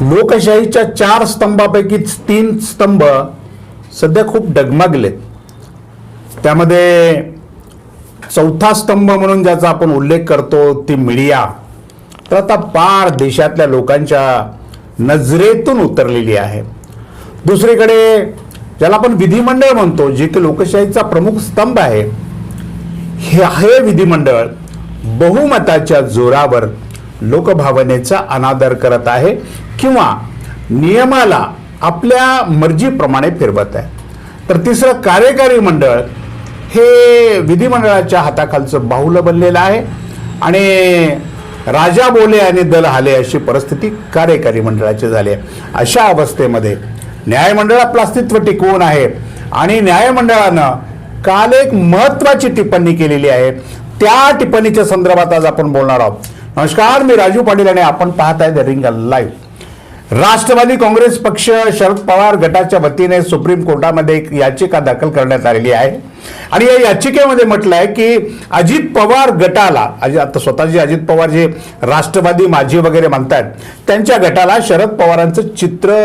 लोकशाहीच्या चार स्तंभापैकी तीन स्तंभ सध्या खूप डगमगलेत. त्यामध्ये चौथा स्तंभ म्हणून ज्याचा आपण उल्लेख करतो ती मीडिया. तर आता पार देशातल्या लोकांच्या नजरेतून उतरलेली आहे. दुसरीकडे ज्याला आपण विधिमंडळ म्हणतो जे की लोकशाहीचा प्रमुख स्तंभ आहे हे हे विधिमंडळ. बहुमताच्या जोरावर लोकभावनेचा अनादर करत आहे. किंवा नियमाला आपल्या मर्जीप्रमाणे फिरवत आहे. तर तिसरं कार्यकारी मंडळ हे विधिमंडळाच्या हाताखालचं बाहुलं बनलेलं आहे आणि राजा बोले आणि दल हाले अशी परिस्थिती कार्यकारी मंडळाची झाली आहे. अशा अवस्थेमध्ये न्यायमंडळ आपलं अस्तित्व टिकवून आहे आणि न्यायमंडळानं काल एक महत्वाची टिप्पणी केलेली आहे. त्या टिप्पणीच्या संदर्भात आज आपण बोलणार आहोत. नमस्कार मी राजू पाटील आणि आपण पाहत आहे the ring live. Rashtravadi Congress पक्ष शरद पवार गटाच्या वतीने सुप्रीम कोर्टामध्ये एक याचिका दाखल करण्यात आलेली आहे. आणि या याचिकेमध्ये म्हटलं आहे की अजित पवार गटाला आता स्वतःचे अजित पवार जे राष्ट्रवादी माजी वगैरे म्हणतात त्यांच्या गटाला शरद पवारांचं चित्र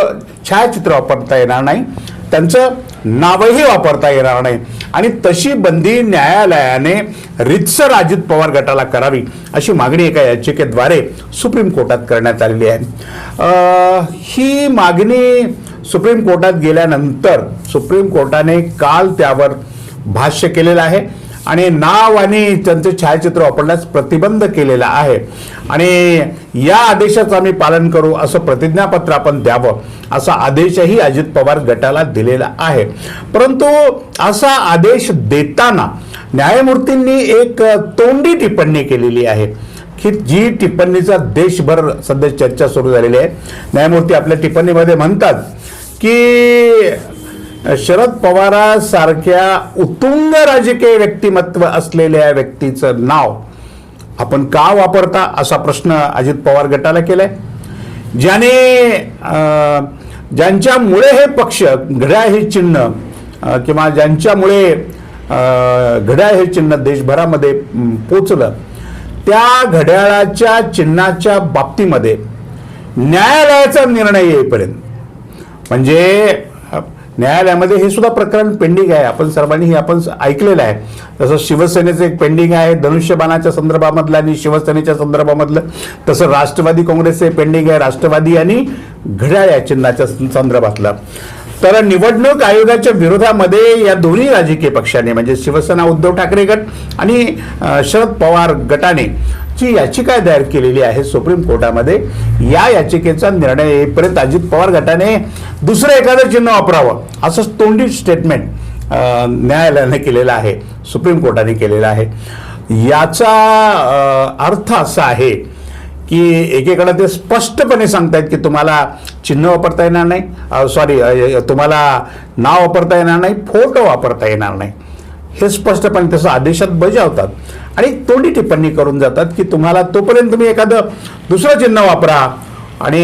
छायाचित्र वापरता येणार नाही. त्यांचं नावही वापरता येणार नाही. आणि तशी बंदी न्यायालयाने रितसर अजित पवार गटाला करावी अशी मागणी एका याचिकेद्वारे सुप्रीम कोर्टात करण्यात आलेली आहे. ही मागणी सुप्रीम कोर्टात गेल्यानंतर सुप्रीम कोर्टाने काल त्यावर भाष्य केलेलं आहे. आणि नाव आणि त्यांचे छायाचित्र वापरण्यास प्रतिबंध केलेला आहे. आणि या आदेशाचं आम्ही पालन करू असं प्रतिज्ञापत्र आपण द्यावं असा आदेशही अजित पवार गटाला दिलेला आहे. परंतु असा आदेश देताना न्यायमूर्तींनी एक तोंडी टिप्पणी केलेली आहे की जी टिप्पणीचा देशभर सध्या चर्चा सुरू झालेली आहे. न्यायमूर्ती आपल्या टिप्पणीमध्ये म्हणतात की शरद पवारासारख्या उत्तुंग राजकीय व्यक्तिमत्व असलेल्या व्यक्तीचं नाव आपण का वापरता असा प्रश्न अजित पवार गटाला केलाय. ज्याने ज्यांच्यामुळे हे पक्ष घड्याळ हे चिन्ह किंवा ज्यांच्यामुळे घड्याळ हे चिन्ह देशभरामध्ये पोचलं त्या घड्याळाच्या चिन्हाच्या बाबतीमध्ये न्यायालयाचा निर्णय येईपर्यंत. म्हणजे न्यायालयामध्ये हे सुद्धा प्रकरण पेंडिंग आहे. आपण सर्वांनी हे आपण ऐकलेलं आहे. तसं शिवसेनेचं एक पेंडिंग आहे. धनुष्यबाणाच्या संदर्भामधलं आणि शिवसेनेच्या संदर्भामधलं तसं राष्ट्रवादी काँग्रेसचे पेंडिंग आहे. राष्ट्रवादी आणि घड्याळ या चिन्हाच्या संदर्भातलं. तर निवडणूक आयोगाच्या विरोधामध्ये या दोन्ही राजकीय पक्षाने म्हणजे शिवसेना उद्धव ठाकरे गट आणि शरद पवार गटाने ची याचिका दायर केलेली आहे सुप्रीम कोर्टामध्ये. या याचिकेचा निर्णय येईपर्यंत अजित पवार गटाने दुसरं एखादं चिन्ह वापरावं असं तोंडी स्टेटमेंट न्यायालयाने केलेलं आहे सुप्रीम कोर्टाने केलेलं आहे. याचा अर्थ असा आहे की एकीकडे ते स्पष्टपणे सांगतायत की तुम्हाला चिन्ह वापरता येणार नाही सॉरी तुम्हाला नाव वापरता येणार नाही फोटो वापरता येणार नाही. हे स्पष्टपणे तसं आदेशात बजावतात. आणि तोंडी टिप्पणी करून जातात की तुम्हाला तोपर्यंत तुम्ही एखादं दुसरं चिन्ह वापरा. आणि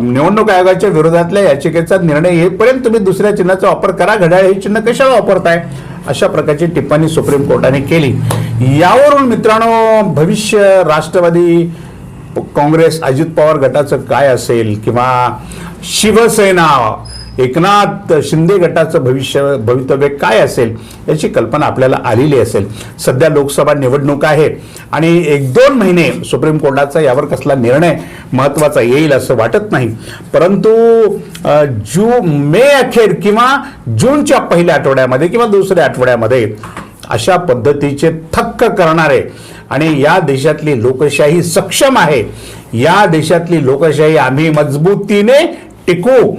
निवडणूक आयोगाच्या विरोधातल्या याचिकेचा निर्णय येईपर्यंत तुम्ही दुसऱ्या चिन्हाचा वापर करा. घड्याळ हे चिन्ह कशाला वापरताय? अशा प्रकारची टिप्पणी सुप्रीम कोर्टाने केली. यावरून मित्रांनो भविष्य राष्ट्रवादी काँग्रेस अजित पवार गटाचं काय असेल किंवा शिवसेना एकनाथ शिंदे गटाचं भविष्य भवितव्य काय असेल याची कल्पना आपल्याला आलेली असेल. सध्या लोकसभा निवडणूक आहे आणि एक दोन महिने सुप्रीम कोर्टाचा यावर कसला निर्णय महत्त्वाचा येईल असं वाटत नाही. परंतु जू मे अखेर किंवा जूनच्या पहिल्या आठवड्यामध्ये किंवा दुसऱ्या आठवड्यामध्ये अशा पद्धतीचे थक्क करणारे आणि या देशातली लोकशाही सक्षम आहे या देशातली लोकशाही आम्ही मजबूतीने टिकू.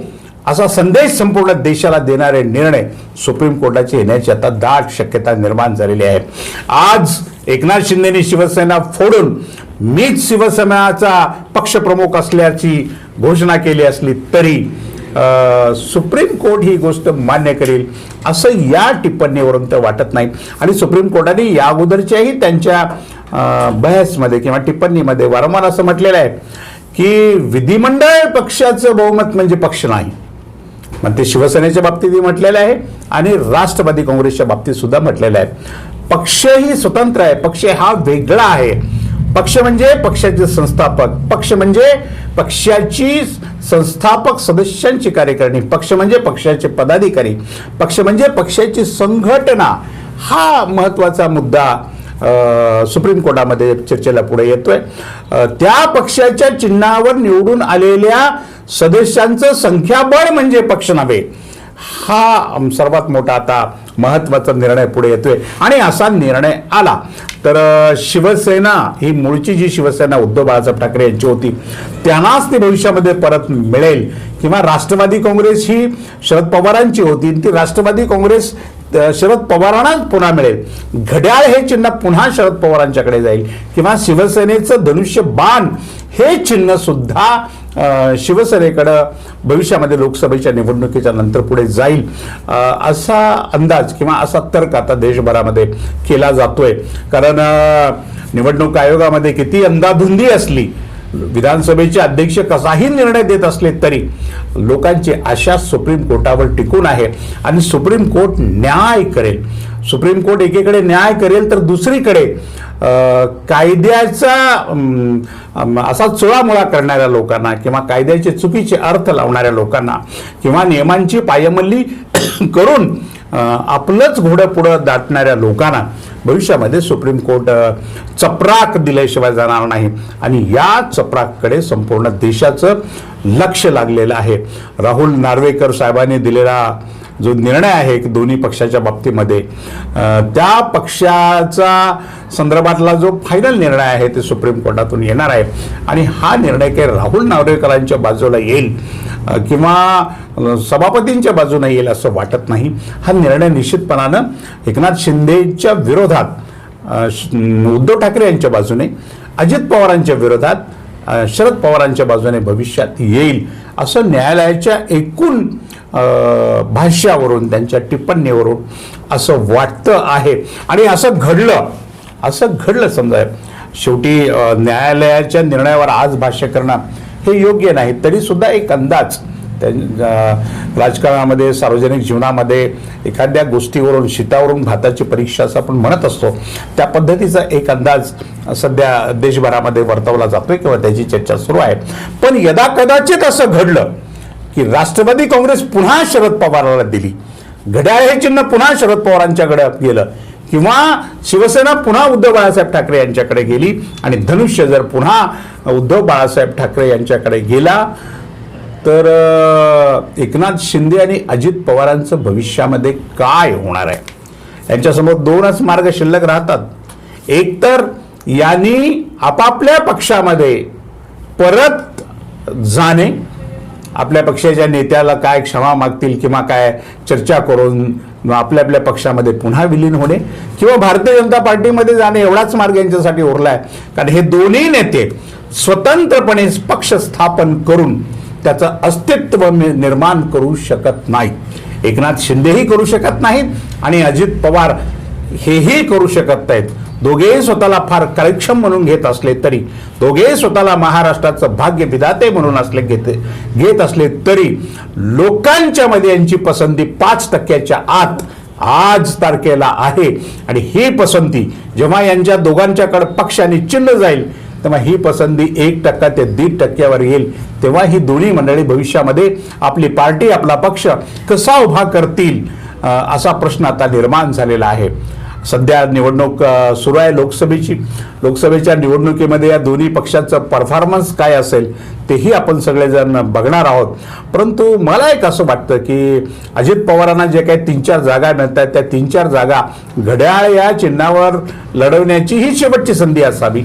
असा संदेश संपूर्ण देशाला देणारे निर्णय सुप्रीम कोर्टाचे येण्याची आता दाट शक्यता निर्माण झालेली आहे. आज एकनाथ शिंदेनी शिवसेना फोडून मीच शिवसेनाचा पक्षप्रमुख असल्याची घोषणा केली असली तरी सुप्रीम कोर्ट ही गोष्ट मान्य करेल असं या टिप्पणीवरून तर वाटत नाही. आणि सुप्रीम कोर्टाने या अगोदरच्याही त्यांच्या बहसमध्ये किंवा टिप्पणीमध्ये वारंवार असं म्हटलेलं आहे की विधिमंडळ पक्षाचं बहुमत म्हणजे पक्ष नाही. मग ते शिवसेनेच्या बाबतीतही म्हटलेलं आहे आणि राष्ट्रवादी काँग्रेसच्या बाबतीत सुद्धा म्हटलेलं आहे. पक्षही स्वतंत्र आहे. पक्ष हा वेगळा आहे. पक्ष म्हणजे पक्षाचे संस्थापक. पक्ष म्हणजे पक्षाची संस्थापक सदस्यांची कार्यकारिणी. पक्ष म्हणजे पक्षाचे पदाधिकारी. पक्ष म्हणजे पक्षाची संघटना. हा महत्त्वाचा मुद्दा सुप्रीम कोर्टामध्ये चर्चेला पुढे येतोय. त्या पक्षाच्या चिन्हावर निवडून आलेल्या सदस्यांचं संख्याबळ म्हणजे पक्ष नव्हे. हा सर्वात मोठा आता महत्त्वाचा निर्णय पुढे येतोय. आणि असा निर्णय आला. तर शिवसेना ही मूळची जी शिवसेना उद्धव बाळासाहेब ठाकरे यांची होती त्यांनाच ती भविष्यामध्ये परत मिळेल. किंवा राष्ट्रवादी काँग्रेस ही शरद पवारांची होती आणि ती राष्ट्रवादी काँग्रेस शरद पवारांनाच पुन्हा मिळेल. घड्याळ हे चिन्ह पुन्हा शरद पवारांच्याकडे जाईल. किंवा शिवसेनेचं धनुष्य बाण हे चिन्ह सुद्धा शिवसेनेकडं भविष्यामध्ये लोकसभेच्या निवडणुकीच्या नंतर पुढे जाईल. असा अंदाज किंवा असा तर्क आता देशभरामध्ये केला जातोय. कारण निवडणूक आयोगामध्ये किती अंदाधुंदी असली विधानसभेचे अध्यक्ष कसाही निर्णय देत असले तरी लोकांची आशा सुप्रीम कोर्टावर टिकून आहे आणि सुप्रीम कोर्ट न्याय करेल. सुप्रीम कोर्ट एकीकडे न्याय करेल तर दुसरीकडे कायद्याचा असा चुळामुळा करणाऱ्या लोकांना किंवा कायद्याचे चुकीचे अर्थ लावणाऱ्या लोकांना किंवा नियमांची पायमल्ली करून आपलंच घोडं पुढं दाटणाऱ्या लोकांना भविष्यामध्ये सुप्रीम कोर्ट चपराक दिल्याशिवाय जाणार नाही. आणि या चपराककडे संपूर्ण देशाचं लक्ष लागलेलं आहे. राहुल नार्वेकर साहेबांनी दिलेला जो निर्णय आहे की दोन्ही पक्षाच्या बाबतीमध्ये त्या पक्षाचा संदर्भातला जो फायनल निर्णय आहे ते सुप्रीम कोर्टातून येणार आहे. आणि हा निर्णय काही राहुल नार्वेकरांच्या बाजूला येईल. किंवा सभापतींच्या बाजूने येईल असं वाटत नाही. हा निर्णय निश्चितपणानं एकनाथ शिंदेच्या विरोधात श- उद्धव ठाकरे यांच्या बाजूने अजित पवारांच्या विरोधात शरद पवारांच्या बाजूने भविष्यात येईल असं न्यायालयाच्या एकूण भाष्यावरून त्यांच्या टिप्पणीवरून असं वाटतं आहे. आणि असं घडलं असं घडलं समजा शेवटी न्यायालयाच्या निर्णयावर आज भाष्य करणं हे योग्य नाही. तरी सुद्धा एक अंदाज राजकारणामध्ये सार्वजनिक जीवनामध्ये एखाद्या गोष्टीवरून शीतावरून भाताची परीक्षा असं आपण म्हणत असतो त्या पद्धतीचा एक अंदाज सध्या देशभरामध्ये वर्तवला जातोय किंवा त्याची चर्चा सुरू आहे. पण यदा कदाचित असं घडलं की राष्ट्रवादी काँग्रेस पुन्हा शरद पवारला दिली. घड्याळ हे चिन्ह पुन्हा शरद पवारांच्याकडे गेलं. किंवा शिवसेना पुन्हा उद्धव बाळासाहेब ठाकरे यांच्याकडे गेली आणि धनुष्य जर पुन्हा उद्धव बाळासाहेब ठाकरे यांच्याकडे गेला तर एकनाथ शिंदे आणि अजित पवारांचं भविष्यामध्ये काय होणार आहे? यांच्यासमोर दोनच मार्ग शिल्लक राहतात. एकतर यांनी आपापल्या पक्षामध्ये परत जाणे आपल्या पक्षाच्या नेत्याला काय क्षमा मागतील किंवा काय चर्चा करून आपल्या आपल्या पक्षामध्ये पुन्हा विलीन होणे किंवा भारतीय जनता पार्टीमध्ये जाणे एवढाच मार्ग यांच्यासाठी उरला आहे कारण हे दोन्ही नेते स्वतंत्रपणे पक्ष स्थापन करून त्याचं अस्तित्व निर्माण करू शकत नाहीत. एकनाथ शिंदेही करू शकत नाहीत आणि अजित पवार हेही करू शकत नाहीत. दोघेही स्वतःला फार कार्यक्षम म्हणून घेत असले तरी दोघेही स्वतःला महाराष्ट्राचं भाग्य विधाते म्हणून असले घेते घेत असले तरी लोकांच्या मध्ये यांची पसंती पाच टक्क्याच्या आत आज तारखेला आहे. आणि ही पसंती जेव्हा यांच्या दोघांच्याकडे पक्षाने चिन्ह जाईल तेव्हा ही पसंती एक टक्का ते दीड टक्क्यावर येईल. तेव्हा ही दोन्ही मंडळी भविष्यामध्ये आपली पार्टी आपला पक्ष कसा उभा करतील असा प्रश्न आता निर्माण झालेला आहे. सध्या निवडणूक सुरू आहे लोकसभेची. लोकसभेच्या निवडणुकीमध्ये या दोन्ही पक्षाचं परफॉर्मन्स काय असेल तेही आपण सगळेजण बघणार आहोत. परंतु मला एक असं वाटतं की अजित पवारांना जे काही तीन चार जागा मिळत आहेत त्या तीन चार जागा घड्याळ या चिन्हावर लढवण्याची ही शेवटची संधी असावी.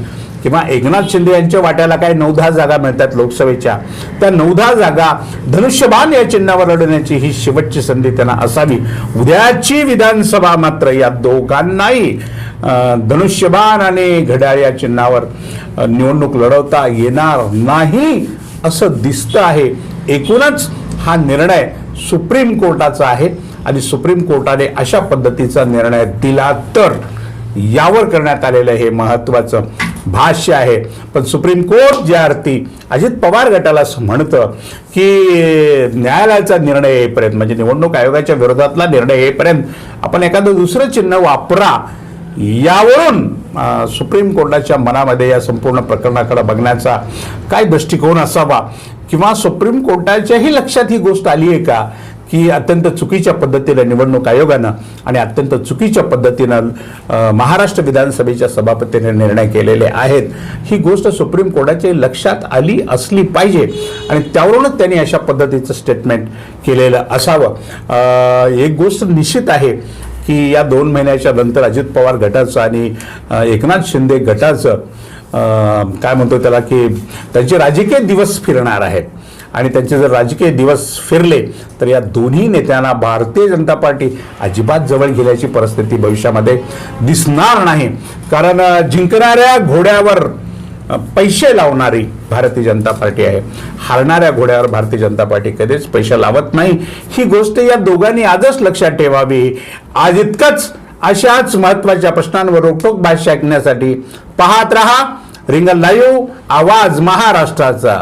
किंवा एकनाथ शिंदे यांच्या वाट्याला काही नऊ दहा जागा मिळतात लोकसभेच्या त्या नऊ दहा जागा धनुष्यबाण या चिन्हावर लढवण्याची ही शेवटची संधी त्यांना असावी. उद्याची विधानसभा मात्र या दोघांनाही धनुष्यबाण आणि घड्याळ या चिन्हावर निवडणूक लढवता येणार नाही असं दिसतं आहे. एकूणच हा निर्णय सुप्रीम कोर्टाचा आहे आणि सुप्रीम कोर्टाने अशा पद्धतीचा निर्णय दिला तर यावर करण्यात आलेलं हे महत्वाचं भाष्य आहे. पण सुप्रीम कोर्ट ज्या अर्थी अजित पवार गटाला असं म्हणतं की न्यायालयाचा निर्णय येईपर्यंत म्हणजे निवडणूक आयोगाच्या विरोधातला निर्णय येईपर्यंत आपण एखादं दुसरं चिन्ह वापरा यावरून सुप्रीम कोर्टाच्या मनामध्ये या संपूर्ण प्रकरणाकडे बघण्याचा काय दृष्टिकोन असावा? किंवा सुप्रीम कोर्टाच्याही लक्षात ही गोष्ट आली आहे का? की अत्यंत चुकीच्या पद्धतीनं निवडणूक आयोगानं आणि अत्यंत चुकीच्या पद्धतीनं महाराष्ट्र विधानसभेच्या सभापतीने निर्णय केलेले आहेत. ही गोष्ट सुप्रीम कोर्टाच्या लक्षात आली असली पाहिजे आणि त्यावरूनच त्यांनी अशा पद्धतीचं स्टेटमेंट केलेलं असावं. एक गोष्ट निश्चित आहे की या दोन महिन्याच्या नंतर अजित पवार गटाचं आणि एकनाथ शिंदे गटाचं काय म्हणतो त्याला की त्यांचे राजकीय दिवस फिरणार आहेत. आणि त्यांचे जर राजकीय दिवस फिरले तर या दोन्ही नेत्यांना भारतीय जनता पार्टी अजिबात जवळ गेल्याची परिस्थिती भविष्यामध्ये दिसणार नाही. कारण जिंकणाऱ्या घोड्यावर पैसे लावणारी भारतीय जनता पार्टी आहे. हारणाऱ्या घोड्यावर भारतीय जनता पार्टी कधीच पैसे लावत नाही. ही गोष्ट या दोघांनी आजच लक्षात ठेवावी. आज इतकंच अशाच महत्त्वाच्या प्रश्नांवर रोखोक भाष्य ऐकण्यासाठी पाहत रहा. रिंगल लाईव्ह आवाज महाराष्ट्राचा.